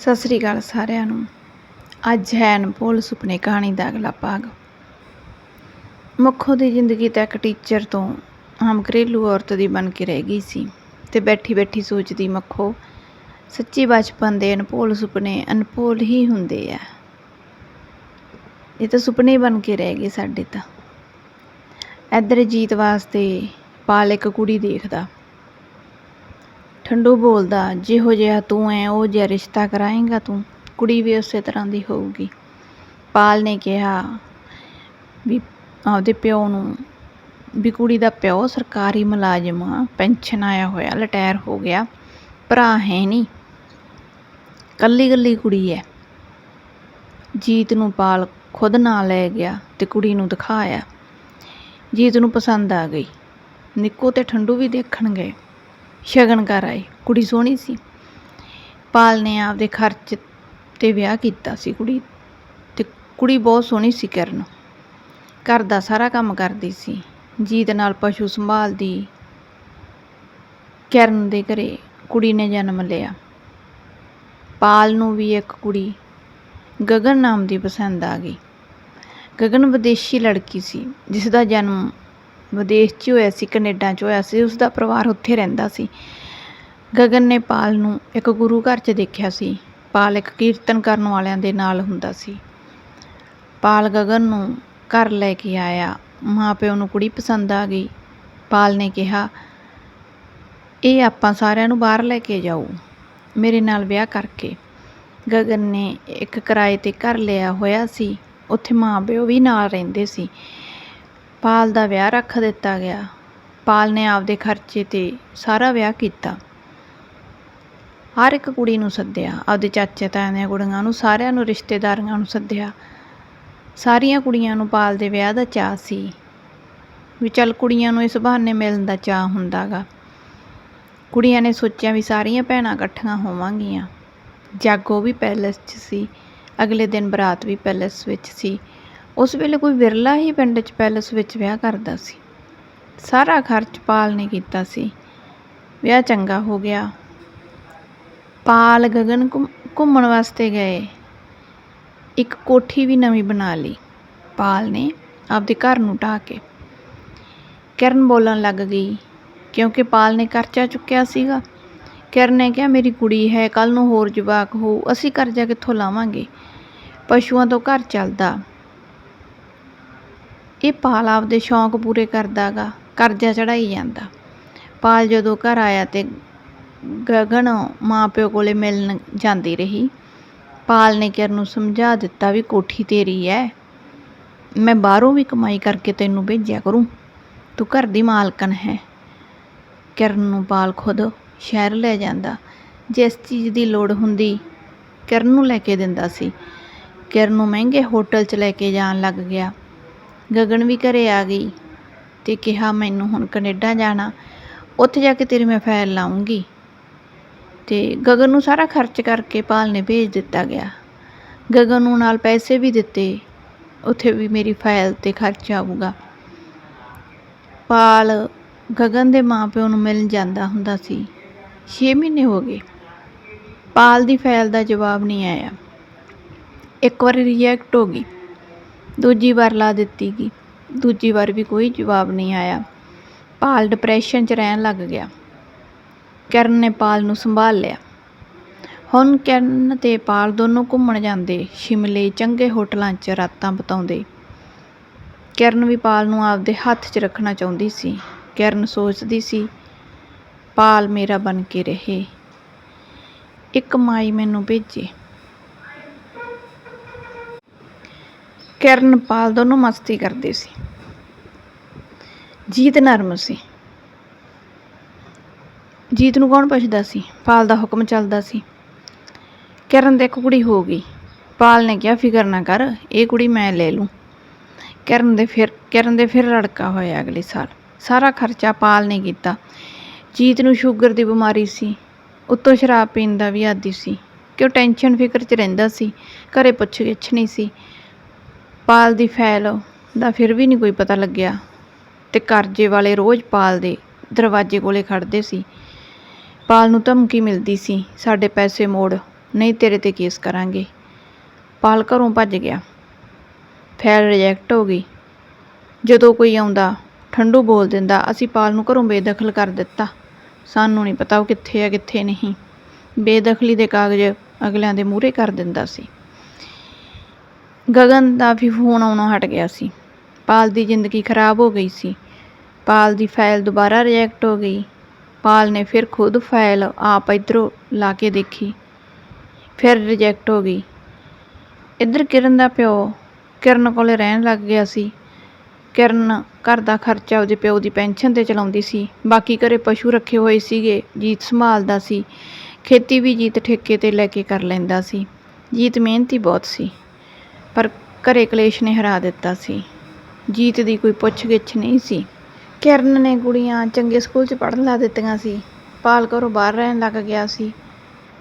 ਸਤਿ ਸ੍ਰੀ ਅਕਾਲ ਸਾਰਿਆਂ ਨੂੰ। ਅੱਜ ਹੈ ਅਨਮੋਲ ਸੁਪਨੇ ਕਹਾਣੀ ਦਾ ਅਗਲਾ ਭਾਗ। ਮੁੱਖੋ ਦੀ ਜ਼ਿੰਦਗੀ ਤਾਂ ਇੱਕ ਟੀਚਰ ਤੋਂ ਆਮ ਘਰੇਲੂ ਔਰਤ ਦੀ ਬਣ ਕੇ ਰਹਿ ਗਈ ਸੀ ਤੇ ਬੈਠੀ ਬੈਠੀ ਸੋਚਦੀ ਮੱਖੋ, ਸੱਚੀ ਬਚਪਨ ਦੇ ਅਨਪੋਲ ਸੁਪਨੇ ਅਨਪੋਲ ਹੀ ਹੁੰਦੇ ਆ। ਇਹ ਤਾਂ ਸੁਪਨੇ ਬਣ ਕੇ ਰਹਿ ਗਏ ਸਾਡੇ ਤਾਂ। ਇੱਧਰ ਜੀਤ ਵਾਸਤੇ ਪਾਲ ਇੱਕ ਕੁੜੀ ਦੇਖਦਾ। ਠੰਡੂ ਬੋਲਦਾ, ਜਿਹੋ ਜਿਹਾ ਤੂੰ ਐ, ਉਹ ਜਿਹਾ ਰਿਸ਼ਤਾ ਕਰਾਏਂਗਾ ਤੂੰ, ਕੁੜੀ ਵੀ ਉਸੇ ਤਰ੍ਹਾਂ ਦੀ ਹੋਊਗੀ। ਪਾਲ ਨੇ ਕਿਹਾ ਵੀ ਆਪਦੇ ਪਿਓ ਨੂੰ, ਵੀ ਕੁੜੀ ਦਾ ਪਿਓ ਸਰਕਾਰੀ ਮੁਲਾਜ਼ਮ ਆ, ਪੈਨਸ਼ਨ ਆਇਆ ਹੋਇਆ, ਰਿਟਾਇਰ ਹੋ ਗਿਆ, ਭਰਾ ਹੈ ਨਹੀਂ, ਕੱਲੀ ਕੱਲੀ ਕੁੜੀ ਐ। ਜੀਤ ਨੂੰ ਪਾਲ ਖੁਦ ਨਾਲ ਲੈ ਗਿਆ ਤੇ ਕੁੜੀ ਨੂੰ ਦਿਖਾਇਆ। ਜੀਤ ਨੂੰ ਪਸੰਦ ਆ ਗਈ। ਨਿੱਕੋ ਤੇ ਠੰਡੂ ਵੀ ਦੇਖਣ ਗਏ ਸ਼ਗਨ ਕਰ ਆਏ, ਕੁੜੀ ਸੋਹਣੀ ਸੀ। ਪਾਲ ਨੇ ਆਪਦੇ ਖਰਚ ਤੇ ਵਿਆਹ ਕੀਤਾ ਸੀ ਕੁੜੀ ਤੇ ਕੁੜੀ ਬਹੁਤ ਸੋਹਣੀ ਸੀ ਕਿਰਨ। ਘਰ ਦਾ ਸਾਰਾ ਕੰਮ ਕਰਦੀ ਸੀ। ਜੀਤ ਨਾਲ ਪਸ਼ੂ ਸੰਭਾਲਦੀ ਕਿਰਨ ਦੇ ਘਰੇ ਕੁੜੀ ਨੇ ਜਨਮ ਲਿਆ। ਪਾਲ ਨੂੰ ਵੀ ਇੱਕ ਕੁੜੀ ਗਗਨ ਨਾਮ ਦੀ ਪਸੰਦ ਆ ਗਈ। ਗਗਨ ਵਿਦੇਸ਼ੀ ਲੜਕੀ ਸੀ ਜਿਸ ਦਾ ਜਨਮ ਵਿਦੇਸ਼ 'ਚ ਹੋਇਆ ਸੀ, ਕੈਨੇਡਾ 'ਚ ਹੋਇਆ ਸੀ ਉਸ ਦਾ ਪਰਿਵਾਰ ਉੱਥੇ ਰਹਿੰਦਾ ਸੀ। ਗਗਨ ਨੇ ਪਾਲ ਨੂੰ ਇੱਕ ਗੁਰੂ ਘਰ 'ਚ ਦੇਖਿਆ ਸੀ। ਪਾਲ ਇੱਕ ਕੀਰਤਨ ਕਰਨ ਵਾਲਿਆਂ ਦੇ ਨਾਲ ਹੁੰਦਾ ਸੀ। ਪਾਲ ਗਗਨ ਨੂੰ ਘਰ ਲੈ ਕੇ ਆਇਆ। ਮਾਂ ਪਿਓ ਨੂੰ ਕੁੜੀ ਪਸੰਦ ਆ ਗਈ। ਪਾਲ ਨੇ ਕਿਹਾ, ਇਹ ਆਪਾਂ ਸਾਰਿਆਂ ਨੂੰ ਬਾਹਰ ਲੈ ਕੇ ਜਾਓ। ਮੇਰੇ ਨਾਲ ਵਿਆਹ ਕਰਕੇ। ਗਗਨ ਨੇ ਇੱਕ ਕਿਰਾਏ ਤੇ ਘਰ ਲਿਆ ਹੋਇਆ ਸੀ। ਉੱਥੇ ਮਾਂ ਪਿਓ ਵੀ ਨਾਲ ਰਹਿੰਦੇ ਸੀ। ਪਾਲ ਦਾ ਵਿਆਹ ਰੱਖ ਦਿੱਤਾ ਗਿਆ। ਪਾਲ ਨੇ ਆਪਦੇ ਖਰਚੇ ਤੇ ਸਾਰਾ ਵਿਆਹ ਕੀਤਾ। ਹਰ ਇੱਕ ਕੁੜੀ ਨੂੰ ਸੱਦਿਆ। ਆਪਦੇ ਚਾਚੇ ਤਾਇਆਂ ਦੀਆਂ ਕੁੜੀਆਂ ਨੂੰ, ਸਾਰਿਆਂ ਨੂੰ, ਰਿਸ਼ਤੇਦਾਰੀਆਂ ਨੂੰ ਸੱਦਿਆ। ਸਾਰੀਆਂ ਕੁੜੀਆਂ ਨੂੰ ਪਾਲ ਦੇ ਵਿਆਹ ਦਾ ਚਾਅ ਸੀ। ਵੀ ਚੱਲ ਕੁੜੀਆਂ ਨੂੰ ਇਸ ਬਹਾਨੇ ਮਿਲਣ ਦਾ ਚਾਅ ਹੁੰਦਾਗਾ। ਕੁੜੀਆਂ ਨੇ ਸੋਚਿਆ ਵੀ ਸਾਰੀਆਂ ਭੈਣਾਂ ਇਕੱਠੀਆਂ ਹੋਵਾਂਗੀਆਂ। ਜਾਗੋ ਵੀ ਪੈਲਸ 'ਚ ਸੀ। ਅਗਲੇ ਦਿਨ ਬਰਾਤ ਵੀ ਪੈਲਸ ਵਿੱਚ ਸੀ। ਉਸ ਵੇਲੇ ਕੋਈ ਵਿਰਲਾ ਹੀ ਪਿੰਡ 'ਚ ਪੈਲਸ ਵਿੱਚ ਵਿਆਹ ਕਰਦਾ ਸੀ। ਸਾਰਾ ਖਰਚ ਪਾਲ ਨੇ ਕੀਤਾ ਸੀ। ਵਿਆਹ ਚੰਗਾ ਹੋ ਗਿਆ। ਪਾਲ ਗਗਨ ਘੁੰਮ- ਘੁੰਮਣ ਵਾਸਤੇ ਗਏ। ਇੱਕ ਕੋਠੀ ਵੀ ਨਵੀਂ ਬਣਾ ਲਈ। ਪਾਲ ਨੇ ਆਪਦੇ ਘਰ ਨੂੰ ਢਾਹ ਕੇ ਕਿਰਨ ਬੋਲਣ ਲੱਗ ਗਈ, ਕਿਉਂਕਿ ਪਾਲ ਨੇ ਕਰਜ਼ਾ ਚੁੱਕਿਆ ਸੀਗਾ। ਕਿਰਨ ਨੇ ਕਿਹਾ, ਮੇਰੀ ਕੁੜੀ ਹੈ ਕੱਲ ਨੂੰ ਹੋਰ ਜਵਾਕ ਹੋ ਅਸੀਂ ਕਰਜ਼ਾ ਕਿੱਥੋਂ ਲਾਵਾਂਗੇ? ਪਸ਼ੂਆਂ ਤੋਂ ਘਰ ਚੱਲਦਾ। ਇਹ ਪਾਲ ਆਪਦੇ ਸ਼ੌਂਕ ਪੂਰੇ ਕਰਦਾਗਾ, ਕਰਜ਼ਾ ਚੜਾਈ ਜਾਂਦਾ। ਪਾਲ ਜਦੋਂ ਘਰ ਆਇਆ ਤੇ ਗਗਨ ਮਾਂ ਪਿਓ ਕੋਲੇ ਮਿਲਣ ਜਾਂਦੀ ਰਹੀ। ਪਾਲ ਨੇ ਕਿਰਨ ਨੂੰ ਸਮਝਾ ਦਿੱਤਾ ਵੀ ਕੋਠੀ ਤੇਰੀ ਐ, ਮੈਂ ਬਾਹਰੋਂ ਵੀ ਕਮਾਈ ਕਰਕੇ ਤੈਨੂੰ ਭੇਜਿਆ ਕਰੂੰ, ਤੂੰ ਘਰ ਦੀ ਮਾਲਕਨ ਹੈ। ਕਿਰਨ ਨੂੰ ਪਾਲ ਖੁਦ ਸ਼ਹਿਰ ਲੈ ਜਾਂਦਾ। ਜਿਸ ਚੀਜ਼ ਦੀ ਲੋੜ ਹੁੰਦੀ, ਕਿਰਨ ਨੂੰ ਲੈ ਕੇ ਦਿੰਦਾ ਸੀ। ਕਿਰਨ ਨੂੰ ਮਹਿੰਗੇ ਹੋਟਲ 'ਚ ਲੈ ਕੇ ਜਾਣ ਲੱਗ ਗਿਆ। ਗਗਨ ਵੀ ਘਰੇ ਆ ਗਈ ਤੇ ਕਿਹਾ, ਮੈਨੂੰ ਹੁਣ ਕੈਨੇਡਾ ਜਾਣਾ, ਉੱਥੇ ਜਾ ਕੇ ਤੇਰੀ ਮੈਂ ਫਾਈਲ ਲਾਉਂਗੀ। ਤੇ ਗਗਨ ਨੂੰ ਸਾਰਾ ਖਰਚ ਕਰਕੇ ਪਾਲ ਨੇ ਭੇਜ ਦਿੱਤਾ ਗਿਆ। ਗਗਨ ਨੂੰ ਨਾਲ ਪੈਸੇ ਵੀ ਦਿੱਤੇ, ਉੱਥੇ ਵੀ ਮੇਰੀ ਫਾਈਲ ਤੇ ਖਰਚ ਆਊਗਾ। ਪਾਲ ਗਗਨ ਦੇ ਮਾਪਿਓ ਨੂੰ ਮਿਲਣ ਜਾਂਦਾ ਹੁੰਦਾ ਸੀ। 6 ਮਹੀਨੇ ਹੋ ਗਏ। ਪਾਲ ਦੀ ਫਾਈਲ ਦਾ ਜਵਾਬ ਨਹੀਂ ਆਇਆ। ਇੱਕ ਵਾਰ ਰਿਜੈਕਟ ਹੋ ਗਈ। ਦੂਜੀ ਵਾਰ ਲਾ ਦਿੱਤੀ ਗਈ। ਦੂਜੀ ਵਾਰ ਵੀ ਕੋਈ ਜਵਾਬ ਨਹੀਂ ਆਇਆ। ਪਾਲ ਡਿਪਰੈਸ਼ਨ 'ਚ ਰਹਿਣ ਲੱਗ ਗਿਆ। ਕਿਰਨ ਨੇ ਪਾਲ ਨੂੰ ਸੰਭਾਲ ਲਿਆ। ਹੁਣ ਕਰਨ ਤੇ ਪਾਲ ਦੋਨੋਂ ਘੁੰਮਣ ਜਾਂਦੇ, ਸ਼ਿਮਲੇ, ਚੰਗੇ ਹੋਟਲਾਂ 'ਚ ਰਾਤਾਂ ਬਿਤਾਉਂਦੇ। ਕਿਰਨ ਵੀ ਪਾਲ ਨੂੰ ਆਪਦੇ ਹੱਥ 'ਚ ਰੱਖਣਾ ਚਾਹੁੰਦੀ ਸੀ। ਕਿਰਨ ਸੋਚਦੀ ਸੀ, ਪਾਲ ਮੇਰਾ ਬਣ ਕੇ ਰਹੇ। ਇੱਕ ਮਾਈ ਮੈਨੂੰ ਭੇਜੇ। ਕਿਰਨ ਪਾਲ ਦੋਨੋਂ ਮਸਤੀ ਕਰਦੇ ਸੀ। ਜੀਤ ਨਰਮ ਸੀ। ਜੀਤ ਨੂੰ ਕੌਣ ਪੁੱਛਦਾ ਸੀ? ਪਾਲ ਦਾ ਹੁਕਮ ਚੱਲਦਾ ਸੀ। ਕਿਰਨ ਦੇ ਇੱਕ ਕੁੜੀ ਹੋ ਗਈ। ਪਾਲ ਨੇ ਕਿਹਾ, ਫਿਕਰ ਨਾ ਕਰ, ਇਹ ਕੁੜੀ ਮੈਂ ਲੈ ਲੂੰ। ਕਿਰਨ ਦੇ ਫਿਰ, ਕਿਰਨ ਦੇ ਫਿਰ ਰੜਕਾ ਹੋਇਆ ਅਗਲੇ ਸਾਲ। ਸਾਰਾ ਖਰਚਾ ਪਾਲ ਨੇ ਕੀਤਾ। ਜੀਤ ਨੂੰ ਸ਼ੂਗਰ ਦੀ ਬਿਮਾਰੀ ਸੀ। ਉੱਤੋਂ ਸ਼ਰਾਬ ਪੀਣ ਦਾ ਵੀ ਆਦੀ ਸੀ। ਕਿ ਉਹ ਟੈਨਸ਼ਨ ਫਿਕਰ 'ਚ ਰਹਿੰਦਾ ਸੀ? ਘਰੇ ਪੁੱਛ ਗਿੱਛ ਨਹੀਂ ਸੀ। ਪਾਲ ਦੀ ਫੈਲ ਦਾ ਫਿਰ ਵੀ ਨਹੀਂ ਕੋਈ ਪਤਾ ਲੱਗਿਆ ਤੇ ਕਰਜ਼ੇ ਵਾਲੇ ਰੋਜ਼ ਪਾਲ ਦੇ ਦਰਵਾਜ਼ੇ ਕੋਲੇ ਖੜਦੇ ਸੀ। ਪਾਲ ਨੂੰ ਧਮਕੀ ਮਿਲਦੀ ਸੀ, ਸਾਡੇ ਪੈਸੇ ਮੋੜ, ਨਹੀਂ ਤੇਰੇ ਤੇ ਕੇਸ ਕਰਾਂਗੇ। ਪਾਲ ਘਰੋਂ ਭੱਜ ਗਿਆ। ਫੈਲ ਰਿਜੈਕਟ ਹੋ ਗਈ। ਜਦੋਂ ਕੋਈ ਆਉਂਦਾ, ਠੰਡੂ ਬੋਲ ਦਿੰਦਾ, ਅਸੀਂ ਪਾਲ ਨੂੰ ਘਰੋਂ ਬੇਦਖਲ ਕਰ ਦਿੱਤਾ। ਸਾਨੂੰ ਨਹੀਂ ਪਤਾ ਉਹ ਕਿੱਥੇ ਆ, ਕਿੱਥੇ ਨਹੀਂ। ਬੇਦਖਲੀ ਦੇ ਕਾਗਜ਼ ਅਗਲਿਆਂ ਦੇ ਮੂਹਰੇ ਕਰ ਦਿੰਦਾ ਸੀ। ਗਗਨ ਦਾ ਵੀ ਫੋਨ ਆਉਣੋਂ ਹਟ ਗਿਆ ਸੀ। ਪਾਲ ਦੀ ਜ਼ਿੰਦਗੀ ਖਰਾਬ ਹੋ ਗਈ ਸੀ। ਪਾਲ ਦੀ ਫਾਈਲ ਦੁਬਾਰਾ ਰਿਜੈਕਟ ਹੋ ਗਈ। ਪਾਲ ਨੇ ਫਿਰ ਖੁਦ ਫਾਈਲ ਆਪ ਇੱਧਰੋਂ ਲਾ ਕੇ ਦੇਖੀ। ਫਿਰ ਰਿਜੈਕਟ ਹੋ ਗਈ। ਇੱਧਰ ਕਿਰਨ ਦਾ ਪਿਓ ਕਿਰਨ ਕੋਲੇ ਰਹਿਣ ਲੱਗ ਗਿਆ ਸੀ। ਕਿਰਨ ਘਰ ਦਾ ਖਰਚਾ ਉਹਦੇ ਪਿਓ ਦੀ ਪੈਨਸ਼ਨ ਤੇ ਚਲਾਉਂਦੀ ਸੀ। ਬਾਕੀ ਘਰੇ ਪਸ਼ੂ ਰੱਖੇ ਹੋਏ ਸੀਗੇ। ਜੀਤ ਸੰਭਾਲਦਾ ਸੀ। ਖੇਤੀ ਵੀ ਜੀਤ ਠੇਕੇ ਤੇ ਲੈ ਕੇ ਕਰ ਲੈਂਦਾ ਸੀ। ਜੀਤ ਮਿਹਨਤੀ ਬਹੁਤ ਸੀ। ਪਰ ਘਰੇ ਕਲੇਸ਼ ਨੇ ਹਰਾ ਦਿੱਤਾ ਸੀ। ਜੀਤ ਦੀ ਕੋਈ ਪੁੱਛ ਗਿੱਛ ਨਹੀਂ ਸੀ। ਕਿਰਨ ਨੇ ਕੁੜੀਆਂ ਚੰਗੇ ਸਕੂਲ 'ਚ ਪੜ੍ਹਨ ਲਾ ਦਿੱਤੀਆਂ ਸੀ। ਪਾਲ ਘਰੋਂ ਬਾਹਰ ਰਹਿਣ ਲੱਗ ਗਿਆ ਸੀ।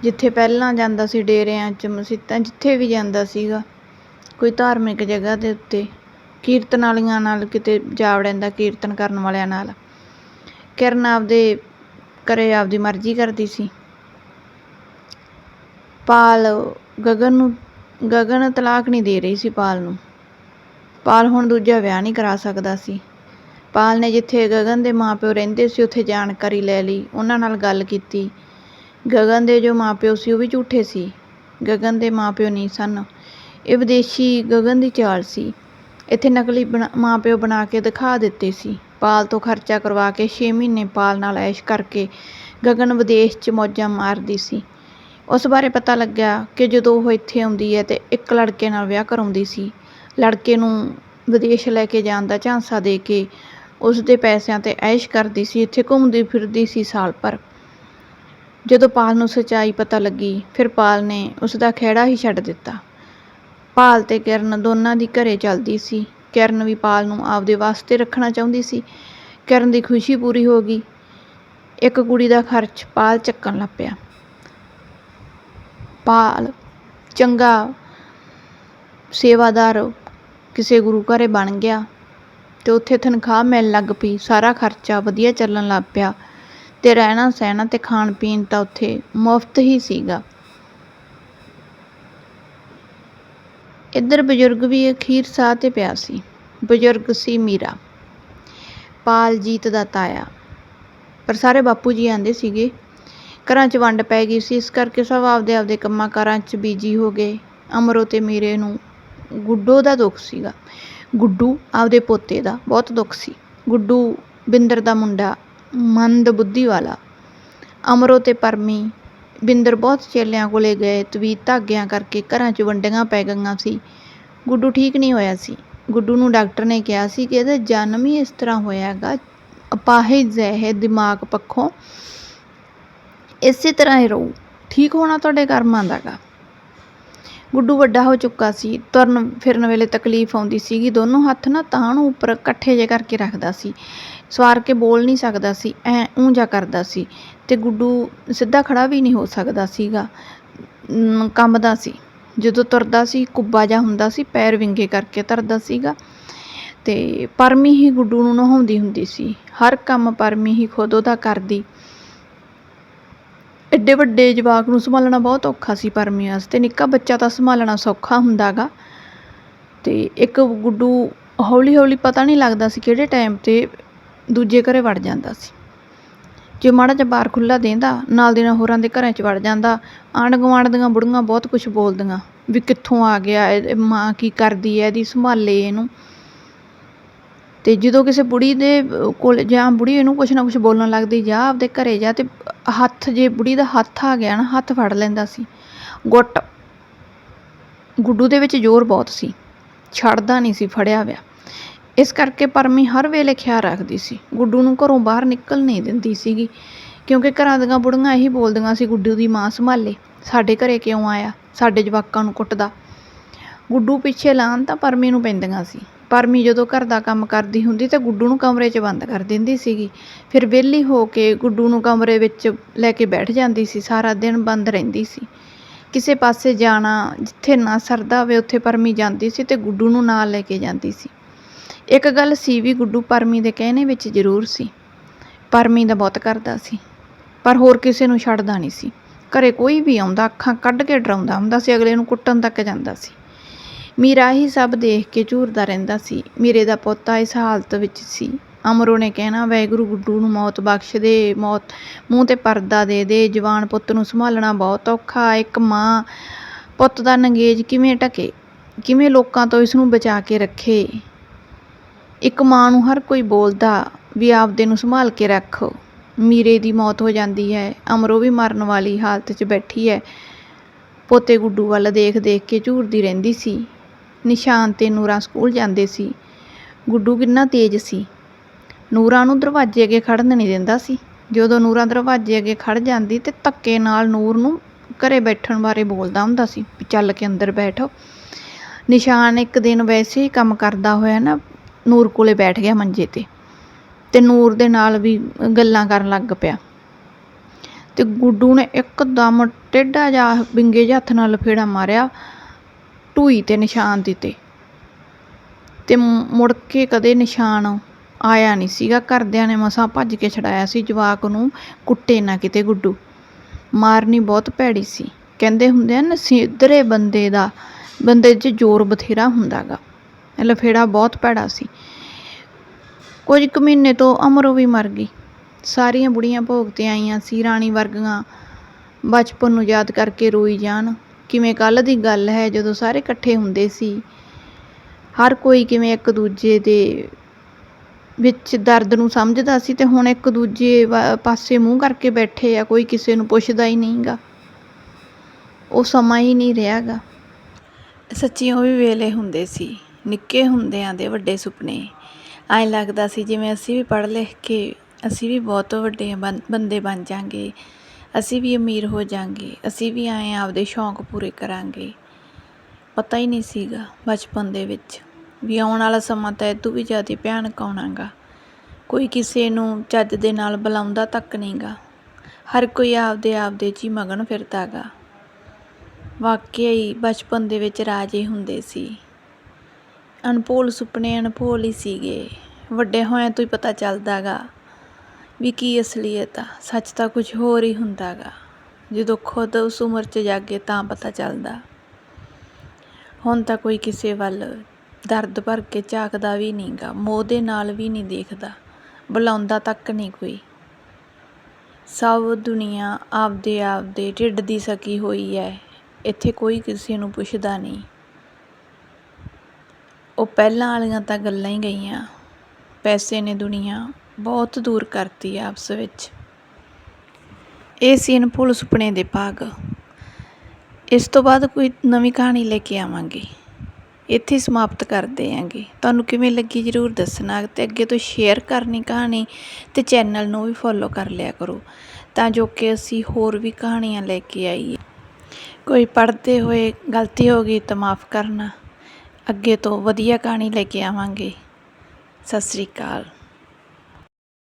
ਜਿੱਥੇ ਪਹਿਲਾਂ ਜਾਂਦਾ ਸੀ ਡੇਰਿਆਂ 'ਚ, ਮਸੀਤਾਂ ਜਿੱਥੇ ਵੀ ਜਾਂਦਾ ਸੀਗਾ, ਕੋਈ ਧਾਰਮਿਕ ਜਗ੍ਹਾ ਦੇ ਉੱਤੇ, ਕੀਰਤਨ ਵਾਲੀਆਂ ਨਾਲ ਕਿਤੇ ਜਾ ਵੜਿੰਦਾ ਕੀਰਤਨ ਕਰਨ ਵਾਲਿਆਂ ਨਾਲ। ਕਿਰਨ ਆਪਦੇ ਘਰੇ ਆਪਦੀ ਮਰਜ਼ੀ ਕਰਦੀ ਸੀ। ਪਾਲ ਗਗਨ ਨੂੰ ਗਗਨ ਤਲਾਕ ਨਹੀਂ ਦੇ ਰਹੀ ਸੀ ਪਾਲ ਨੂੰ। ਪਾਲ ਹੁਣ ਦੂਜਾ ਵਿਆਹ ਨਹੀਂ ਕਰਾ ਸਕਦਾ ਸੀ। ਪਾਲ ਨੇ ਜਿੱਥੇ ਗਗਨ ਦੇ ਮਾਪਿਓ ਰਹਿੰਦੇ ਸੀ, ਉੱਥੇ ਜਾਣਕਾਰੀ ਲੈ ਲਈ, ਉਹਨਾਂ ਨਾਲ ਗੱਲ ਕੀਤੀ। ਗਗਨ ਦੇ ਜੋ ਮਾਪਿਓ ਸੀ, ਉਹ ਵੀ ਝੂਠੇ ਸੀ। ਗਗਨ ਦੇ ਮਾਪਿਓ ਨਹੀਂ ਸਨ। ਇਹ ਵਿਦੇਸ਼ੀ ਗਗਨ ਦੀ ਚਾਲ ਸੀ। ਇੱਥੇ ਨਕਲੀ ਬਣਾ- ਮਾਪਿਓ ਬਣਾ ਕੇ ਦਿਖਾ ਦਿੱਤੇ ਸੀ। ਪਾਲ ਤੋਂ ਖਰਚਾ ਕਰਵਾ ਕੇ 6 ਮਹੀਨੇ ਪਾਲ ਨਾਲ ਐਸ਼ ਕਰਕੇ ਗਗਨ ਵਿਦੇਸ਼ 'ਚ ਮੌਜਾਂ ਮਾਰਦੀ ਸੀ। ਉਸ ਬਾਰੇ ਪਤਾ ਲੱਗਿਆ ਕਿ ਜਦੋਂ ਉਹ ਇੱਥੇ ਆਉਂਦੀ ਹੈ ਤਾਂ ਇੱਕ ਲੜਕੇ ਨਾਲ ਵਿਆਹ ਕਰਵਾਉਂਦੀ ਸੀ। ਲੜਕੇ ਨੂੰ ਵਿਦੇਸ਼ ਲੈ ਕੇ ਜਾਣ ਦਾ ਝਾਂਸਾ ਦੇ ਕੇ ਉਸ ਦੇ ਪੈਸਿਆਂ ਤੇ ਐਸ਼ ਕਰਦੀ ਸੀ, ਇੱਥੇ ਘੁੰਮਦੀ ਫਿਰਦੀ ਸੀ ਸਾਲ ਭਰ। ਜਦੋਂ ਪਾਲ ਨੂੰ ਸੱਚਾਈ ਪਤਾ ਲੱਗੀ, ਫਿਰ ਪਾਲ ਨੇ ਉਸ ਦਾ ਖਹਿੜਾ ਹੀ ਛੱਡ ਦਿੱਤਾ। ਪਾਲ ਤੇ ਕਿਰਨ ਦੋਨਾਂ ਦੀ ਘਰੇ ਚੱਲਦੀ ਸੀ। ਕਿਰਨ ਵੀ ਪਾਲ ਨੂੰ ਆਪਦੇ ਵਾਸਤੇ ਰੱਖਣਾ ਚਾਹੁੰਦੀ ਸੀ। ਕਿਰਨ ਦੀ ਖੁਸ਼ੀ ਪੂਰੀ ਹੋ ਗਈ। ਇੱਕ ਕੁੜੀ ਦਾ ਖਰਚ ਪਾਲ ਚੱਕਣ ਲੱਗ ਪਿਆ ਪਾਲ, ਚੰਗਾ ਸੇਵਾਦਾਰ ਕਿਸੇ ਗੁਰੂ ਘਰ ਬਣ ਗਿਆ ਅਤੇ ਉੱਥੇ ਤਨਖਾਹ ਮਿਲਣ ਲੱਗ ਪਈ, ਸਾਰਾ ਖਰਚਾ ਵਧੀਆ ਚੱਲਣ ਲੱਗ ਪਿਆ ਅਤੇ ਰਹਿਣਾ ਸਹਿਣਾ ਅਤੇ ਖਾਣ ਪੀਣ ਤਾਂ ਉੱਥੇ ਮੁਫਤ ਹੀ ਸੀਗਾ। ਇੱਧਰ ਬਜ਼ੁਰਗ ਵੀ ਅਖੀਰ ਸਾਹ ਤੇ ਪਿਆ ਸੀ। ਬਜ਼ੁਰਗ ਸੀ ਮੀਰਾ, ਪਾਲਜੀਤ ਦਾ ਤਾਇਆ। ਪਰ ਸਾਰੇ ਬਾਪੂ ਜੀ ਆਂਦੇ ਸੀਗੇ ਘਰਾਂ 'ਚ ਵੰਡ ਪੈ ਗਈ ਸੀ, ਇਸ ਕਰਕੇ ਸਭ ਆਪਦੇ ਆਪਦੇ ਕੰਮਾਂ ਕਾਰਾਂ 'ਚ ਬੀਜੀ ਹੋ ਗਏ। ਅਮਰੋ ਅਤੇ ਮੀਰੇ ਨੂੰ ਗੁੱਡੋ ਦਾ ਦੁੱਖ ਸੀਗਾ। ਗੁੱਡੂ ਆਪਦੇ ਪੋਤੇ ਦਾ ਬਹੁਤ ਦੁੱਖ ਸੀ। ਗੁੱਡੂ ਬਿੰਦਰ ਦਾ ਮੁੰਡਾ ਮੰਦ ਬੁੱਧੀ ਵਾਲਾ। ਅਮਰੋ ਤੇ ਪਰਮੀ ਬਿੰਦਰ ਬਹੁਤ ਚੇਲਿਆਂ ਕੋਲੇ ਗਏ, ਤਵੀਤ ਧਾਗਿਆਂ ਕਰਕੇ ਘਰਾਂ 'ਚ ਵੰਡੀਆਂ ਪੈ ਗਈਆਂ ਸੀ। ਗੁੱਡੂ ਠੀਕ ਨਹੀਂ ਹੋਇਆ ਸੀ। ਗੁੱਡੂ ਨੂੰ ਡਾਕਟਰ ਨੇ ਕਿਹਾ ਸੀ ਕਿ ਇਹਦਾ ਜਨਮ ਹੀ ਇਸ ਤਰ੍ਹਾਂ ਹੋਇਆ ਹੈਗਾ ਅਪਾਹਿਜ ਹੈ ਇਹ ਦਿਮਾਗ ਪੱਖੋਂ। ਇਸੇ ਤਰ੍ਹਾਂ ਹੀ ਰਹੂ। ਠੀਕ ਹੋਣਾ ਤੁਹਾਡੇ ਕਰਮਾਂ ਦਾ ਗਾ ਗੁੱਡੂ ਵੱਡਾ ਹੋ ਚੁੱਕਾ ਸੀ। ਤੁਰਨ ਫਿਰਨ ਵੇਲੇ ਤਕਲੀਫ ਆਉਂਦੀ ਸੀਗੀ। ਦੋਨੋਂ ਹੱਥ ਨਾ ਤਾਂ ਨੂੰ ਉੱਪਰ ਇਕੱਠੇ ਜੇ ਕਰਕੇ ਰੱਖਦਾ ਸੀ। ਸਵਾਰ ਕੇ ਬੋਲ ਨਹੀਂ ਸਕਦਾ ਸੀ। ਐ ਊਂਜਾ ਕਰਦਾ ਸੀ ਤੇ ਗੁੱਡੂ ਸਿੱਧਾ ਖੜਾ ਵੀ ਨਹੀਂ ਹੋ ਸਕਦਾ ਸੀਗਾ। ਅਮ, ਕੰਬਦਾ ਸੀ। ਜਦੋਂ ਤੁਰਦਾ ਸੀ ਕੁੱਬਾ ਜਿਹਾ ਹੁੰਦਾ ਸੀ ਪੈਰ ਵਿੰਗੇ ਕਰਕੇ ਤੁਰਦਾ ਸੀਗਾ ਤੇ ਪਰਮੀ ਹੀ ਗੁੱਡੂ ਨੂੰ ਨਹਾਉਂਦੀ ਹੁੰਦੀ ਸੀ। ਹਰ ਕੰਮ ਪਰਮੀ ਹੀ ਖੁਦ ਉਹਦਾ ਕਰਦੀ। ਐਡੇ ਵੱਡੇ ਜਵਾਕ ਨੂੰ ਸੰਭਾਲਣਾ ਬਹੁਤ ਔਖਾ ਸੀ ਪਰਮੀ ਵਾਸਤੇ। ਨਿੱਕਾ ਬੱਚਾ ਤਾਂ ਸੰਭਾਲਣਾ ਸੌਖਾ ਹੁੰਦਾਗਾ ਤੇ ਇੱਕ ਗੁੱਡੂ ਹੌਲੀ ਹੌਲੀ ਪਤਾ ਨਹੀਂ ਲੱਗਦਾ ਸੀ ਕਿਹੜੇ ਟਾਈਮ ਤੇ ਦੂਜੇ ਘਰੇ ਵੜ ਜਾਂਦਾ ਸੀ। ਜੇ ਮਾੜਾ ਜਿਹਾ ਬਾਹਰ ਖੁੱਲਾ ਦੇਂਦਾ, ਨਾਲ ਦੀ ਨਾਲ ਹੋਰਾਂ ਦੇ ਘਰਾਂ 'ਚ ਵੜ ਜਾਂਦਾ ਆਂਢ ਗੁਆਂਢ ਦੀਆਂ ਬੁੜੀਆਂ ਬਹੁਤ ਕੁਝ ਬੋਲਦੀਆਂ, ਵੀ ਕਿੱਥੋਂ ਆ ਗਿਆ, ਇਹ ਮਾਂ ਕੀ ਕਰਦੀ ਹੈ, ਇਹਦੀ ਸੰਭਾਲੇ ਇਹਨੂੰ। ਅਤੇ ਜਦੋਂ ਕਿਸੇ ਬੁੜੀ ਦੇ ਕੋਲ ਜਾਂ ਬੁੜੀ ਇਹਨੂੰ ਕੁਛ ਨਾ ਕੁਛ ਬੋਲਣ ਲੱਗਦੀ, ਜਾ ਆਪਦੇ ਘਰ ਜਾ ਅਤੇ ਹੱਥ ਜੇ ਬੁੜੀ ਦਾ ਹੱਥ ਆ ਗਿਆ ਨਾ, ਹੱਥ ਫੜ ਲੈਂਦਾ ਸੀ। ਗੁੱਟ। ਗੁੱਡੂ ਦੇ ਵਿੱਚ ਜ਼ੋਰ ਬਹੁਤ ਸੀ। ਛੱਡਦਾ ਨਹੀਂ ਸੀ, ਫੜਿਆ ਹੋਇਆ। ਇਸ ਕਰਕੇ ਪਰਮੀ ਹਰ ਵੇਲੇ ਖਿਆਲ ਰੱਖਦੀ ਸੀ। ਗੁੱਡੂ ਨੂੰ ਘਰੋਂ ਬਾਹਰ ਨਿਕਲ ਨਹੀਂ ਦਿੰਦੀ ਸੀਗੀ, ਕਿਉਂਕਿ ਘਰਾਂ ਦੀਆਂ ਬੁੜੀਆਂ ਇਹੀ ਬੋਲਦੀਆਂ ਸੀ, ਗੁੱਡੂ ਦੀ ਮਾਂ ਸੰਭਾਲੇ, ਸਾਡੇ ਘਰੇ ਕਿਉਂ ਆਇਆ? ਸਾਡੇ ਜਵਾਕਾਂ ਨੂੰ ਕੁੱਟਦਾ। ਗੁੱਡੂ ਪਿੱਛੇ ਲਾਣ ਤਾਂ ਪਰਮੀ ਨੂੰ ਪੈਂਦੀਆਂ ਸੀ। ਪਰਮੀ ਜਦੋਂ ਘਰ ਦਾ ਕੰਮ ਕਰਦੀ ਹੁੰਦੀ ਤਾਂ ਗੁੱਡੂ ਨੂੰ ਕਮਰੇ 'ਚ ਬੰਦ ਕਰ ਦਿੰਦੀ ਸੀਗੀ। ਫਿਰ ਵਿਹਲੀ ਹੋ ਕੇ ਗੁੱਡੂ ਨੂੰ ਕਮਰੇ ਵਿੱਚ ਲੈ ਕੇ ਬੈਠ ਜਾਂਦੀ ਸੀ, ਸਾਰਾ ਦਿਨ ਬੰਦ ਰਹਿੰਦੀ ਸੀ। ਕਿਸੇ ਪਾਸੇ ਜਾਣਾ ਜਿੱਥੇ ਨਾ ਸਰਦਾ ਹੋਵੇ, ਉੱਥੇ ਪਰਮੀ ਜਾਂਦੀ ਸੀ ਤੇ ਗੁੱਡੂ ਨੂੰ ਨਾਲ ਲੈ ਕੇ ਜਾਂਦੀ ਸੀ। ਇੱਕ ਗੱਲ ਸੀ ਵੀ ਗੁੱਡੂ ਪਰਮੀ ਦੇ ਕਹਿਣੇ ਵਿੱਚ ਜ਼ਰੂਰ ਸੀ। ਪਰਮੀ ਦਾ ਬਹੁਤ ਕਰਦਾ ਸੀ, ਪਰ ਹੋਰ ਕਿਸੇ ਨੂੰ ਛੱਡਦਾ ਨਹੀਂ ਸੀ। ਘਰੇ ਕੋਈ ਵੀ ਆਉਂਦਾ, ਅੱਖਾਂ ਕੱਢ ਕੇ ਡਰਾਉਂਦਾ ਹੁੰਦਾ ਸੀ, ਅਗਲੇ ਨੂੰ ਕੁੱਟਣ ਤੱਕ ਜਾਂਦਾ ਸੀ। ਮੀਰਾ ਹੀ ਸਭ ਦੇਖ ਕੇ ਝੂਰਦਾ ਰਹਿੰਦਾ ਸੀ। ਮੀਰੇ ਦਾ ਪੋਤਾ ਇਸ ਹਾਲਤ ਵਿੱਚ ਸੀ। ਅਮਰੋ ਨੇ ਕਹਿਣਾ ਵੈਗੁਰੂ ਗੁੱਡੂ ਨੂੰ ਮੌਤ ਬਖਸ਼ ਦੇ, ਮੌਤ, ਮੂੰਹ ਤੇ ਪਰਦਾ ਦੇ ਦੇ, ਜਵਾਨ ਪੁੱਤ ਨੂੰ ਸੰਭਾਲਣਾ ਬਹੁਤ ਔਖਾ, ਇੱਕ ਮਾਂ ਪੁੱਤ ਦਾ ਨੰਗੇਜ ਕਿਵੇਂ ਢਕੇ? ਕਿਵੇਂ ਲੋਕਾਂ ਤੋਂ ਇਸ ਨੂੰ ਬਚਾ ਕੇ ਰੱਖੇ? ਇੱਕ ਮਾਂ ਨੂੰ ਹਰ ਕੋਈ ਬੋਲਦਾ, ਵੀ ਆਪਦੇ ਨੂੰ ਸੰਭਾਲ ਕੇ ਰੱਖੋ। ਮੀਰੇ ਦੀ ਮੌਤ ਹੋ ਜਾਂਦੀ ਹੈ। ਅਮਰੋ ਵੀ ਮਰਨ ਵਾਲੀ ਹਾਲਤ 'ਚ ਬੈਠੀ ਹੈ। ਪੋਤੇ ਗੁੱਡੂ ਵੱਲ ਦੇਖ ਦੇਖ ਕੇ ਝੂਰਦੀ ਰਹਿੰਦੀ ਸੀ। ਨਿਸ਼ਾਨ ਤੇ ਨੂਰਾ ਸਕੂਲ ਜਾਂਦੇ ਸੀ। ਗੁੱਡੂ ਕਿੰਨਾ ਤੇਜ਼ ਸੀ। ਨੂਰਾ ਨੂੰ ਦਰਵਾਜ਼ੇ ਅੱਗੇ ਖੜਨ ਨਹੀਂ ਦਿੰਦਾ ਸੀ। ਜਦੋਂ ਨੂਰਾ ਦਰਵਾਜ਼ੇ ਅੱਗੇ ਖੜ ਜਾਂਦੀ ਤੇ ਧੱਕੇ ਨਾਲ ਨੂਰ ਨੂੰ ਘਰੇ ਬੈਠਣ ਬਾਰੇ ਬੋਲਦਾ ਹੁੰਦਾ ਸੀ, ਵੀ ਚੱਲ ਕੇ ਅੰਦਰ ਬੈਠੋ। ਨਿਸ਼ਾਨ ਇੱਕ ਦਿਨ ਵੈਸੇ ਹੀ ਕੰਮ ਕਰਦਾ ਹੋਇਆ ਨਾ, ਨੂਰ ਕੋਲੇ ਬੈਠ ਗਿਆ ਮੰਜੇ ਤੇ ਤੇ ਨੂਰ ਦੇ ਨਾਲ ਵੀ ਗੱਲਾਂ ਕਰਨ ਲੱਗ ਪਿਆ। ਤੇ ਗੁੱਡੂ ਨੇ ਇੱਕਦਮ ਟੇਢਾ ਜਿਹਾ ਵਿੰਗੇ ਜਿਹੇ ਹੱਥ ਨਾਲ ਲਫੇੜਾ ਮਾਰਿਆ। ਢੂਈ ਤੇ ਨਿਸ਼ਾਨ ਦਿੱਤੇ ਤੇ। ਮੁੜ ਕੇ ਕਦੇ ਨਿਸ਼ਾਨ ਆਇਆ ਨਹੀਂ ਸੀਗਾ। ਘਰਦਿਆਂ ਨੇ ਮਸਾਂ ਭੱਜ ਕੇ ਛਡਾਇਆ ਸੀ। ਜਵਾਕ ਨੂੰ ਕੁੱਟੇ ਨਾ ਕਿਤੇ ਗੁੱਡੂ। ਮਾਰਨੀ ਬਹੁਤ ਭੈੜੀ ਸੀ। ਕਹਿੰਦੇ ਹੁੰਦੇ ਆ ਨਾ, ਸਿੱਧਰੇ ਬੰਦੇ ਦਾ, ਬੰਦੇ 'ਚ ਜ਼ੋਰ ਬਥੇਰਾ ਹੁੰਦਾਗਾ। ਲਫੇੜਾ ਬਹੁਤ ਭੈੜਾ ਸੀ। ਕੁਝ ਕੁ ਮਹੀਨੇ ਤੋਂ ਅਮਰੋ ਵੀ ਮਰ ਗਈ। ਸਾਰੀਆਂ ਬੁੜੀਆਂ ਭੋਗ ਤੇ ਆਈਆਂ ਸੀ। ਰਾਣੀ ਵਰਗੀਆਂ ਬਚਪਨ ਨੂੰ ਯਾਦ ਕਰਕੇ ਰੋਈ ਜਾਣ। ਕਿਵੇਂ ਕੱਲ ਦੀ ਗੱਲ ਹੈ, ਜਦੋਂ ਸਾਰੇ ਇਕੱਠੇ ਹੁੰਦੇ ਸੀ। ਹਰ ਕੋਈ ਕਿਵੇਂ ਇੱਕ ਦੂਜੇ ਦੇ ਵਿੱਚ ਦਰਦ ਨੂੰ ਸਮਝਦਾ ਸੀ ਤੇ ਹੁਣ ਇੱਕ ਦੂਜੇ ਪਾਸੇ ਮੂੰਹ ਕਰਕੇ ਬੈਠੇ ਆ, ਕੋਈ ਕਿਸੇ ਨੂੰ ਪੁੱਛਦਾ ਹੀ ਨਹੀਂਗਾ। ਉਹ ਸਮਾਂ ਹੀ ਨਹੀਂ ਰਿਹਾਗਾ। ਸੱਚੀ ਉਹ ਵੀ ਵੇਲੇ ਹੁੰਦੇ ਸੀ, ਨਿੱਕੇ ਹੁੰਦਿਆਂ ਦੇ ਵੱਡੇ ਸੁਪਨੇ। ਐਂ ਲੱਗਦਾ ਸੀ ਜਿਵੇਂ ਅਸੀਂ ਵੀ ਪੜ੍ਹ ਲਿਖ ਕੇ ਅਸੀਂ ਵੀ ਬਹੁਤ ਵੱਡੇ ਬੰ- ਬੰਦੇ ਬਣ ਜਾਾਂਗੇ। ਅਸੀਂ ਵੀ ਅਮੀਰ ਹੋ ਜਾਾਂਗੇ, ਅਸੀਂ ਵੀ ਐਂ ਆਪਦੇ ਸ਼ੌਂਕ ਪੂਰੇ ਕਰਾਂਗੇ। ਪਤਾ ਹੀ ਨਹੀਂ ਸੀਗਾ ਬਚਪਨ ਦੇ ਵਿੱਚ ਵੀ ਆਉਣ ਵਾਲਾ ਸਮਾਂ ਤਾਂ ਇਹ ਤੋਂ ਵੀ ਜ਼ਿਆਦਾ ਭਿਆਨਕ ਆਉਣਾ ਗਾ ਕੋਈ ਕਿਸੇ ਨੂੰ ਚੱਜ ਦੇ ਨਾਲ ਬੁਲਾਉਂਦਾ ਤੱਕ ਨਹੀਂਗਾ। ਹਰ ਕੋਈ ਆਪਦੇ ਆਪਦੇ 'ਚ ਹੀ ਮਗਨ ਫਿਰਦਾਗਾ। ਵਾਕਿਆ ਹੀ ਬਚਪਨ ਦੇ ਵਿੱਚ ਰਾਜੇ ਹੁੰਦੇ ਸੀ। ਅਨਪੋਲ ਸੁਪਨੇ ਅਨਪੋਲ ਹੀ ਸੀਗੇ। ਵੱਡੇ ਹੋਇਆਂ ਤੋਂ ਹੀ ਪਤਾ ਚੱਲਦਾਗਾ ਵੀ ਕੀ ਅਸਲੀਅਤ ਆ? ਸੱਚ ਤਾਂ ਕੁਝ ਹੋਰ ਹੀ ਹੁੰਦਾ ਗਾ ਜਦੋਂ ਖੁਦ ਉਸ ਉਮਰ 'ਚ ਜਾਗੇ ਤਾਂ ਪਤਾ ਚੱਲਦਾ। ਹੁਣ ਤਾਂ ਕੋਈ ਕਿਸੇ ਵੱਲ ਦਰਦ ਭਰ ਕੇ ਝਾਕਦਾ ਵੀ ਨਹੀਂਗਾ, ਮੋਹ ਦੇ ਨਾਲ ਵੀ ਨਹੀਂ ਦੇਖਦਾ, ਬੁਲਾਉਂਦਾ ਤੱਕ ਨਹੀਂ ਕੋਈ। ਸਭ ਦੁਨੀਆ ਆਪਦੇ ਆਪਦੇ ਢਿੱਡ ਦੀ ਸਕੀ ਹੋਈ ਹੈ ਇੱਥੇ ਕੋਈ ਕਿਸੇ ਨੂੰ ਪੁੱਛਦਾ ਨਹੀਂ। ਉਹ ਪਹਿਲਾਂ ਵਾਲੀਆਂ ਤਾਂ ਗੱਲਾਂ ਹੀ ਗਈਆਂ। ਪੈਸੇ ਨੇ ਦੁਨੀਆ ਬਹੁਤ ਦੂਰ ਕਰਤੀ ਹੈ ਆਪਸ ਵਿੱਚ। ਇਹ ਸੀ ਭੁੱਲ ਸੁਪਨੇ ਦੇ ਭਾਗ। ਇਸ ਤੋਂ ਬਾਅਦ ਕੋਈ ਨਵੀਂ ਕਹਾਣੀ ਲੈ ਕੇ ਆਵਾਂਗੇ। ਇੱਥੇ ਸਮਾਪਤ ਕਰਦੇ ਆਂਗੇ। ਤੁਹਾਨੂੰ ਕਿਵੇਂ ਲੱਗੀ ਜਰੂਰ ਦੱਸਣਾ ਤੇ ਅੱਗੇ ਤੋਂ ਸ਼ੇਅਰ ਕਰਨੀ ਕਹਾਣੀ ਤੇ ਚੈਨਲ ਨੂੰ ਵੀ ਫੋਲੋ ਕਰ ਲਿਆ ਕਰੋ ਤਾਂ ਜੋ ਕਿ ਅਸੀਂ ਹੋਰ ਵੀ ਕਹਾਣੀਆਂ ਲੈ ਕੇ ਆਈਏ। ਕੋਈ ਪੜ੍ਹਦੇ ਹੋਏ ਗਲਤੀ ਹੋ ਗਈ ਤਾਂ ਮਾਫ ਕਰਨਾ। ਅੱਗੇ ਤੋਂ ਵਧੀਆ ਕਹਾਣੀ ਲੈ ਕੇ ਆਵਾਂਗੇ। ਸਤਿ ਸ੍ਰੀ ਅਕਾਲ।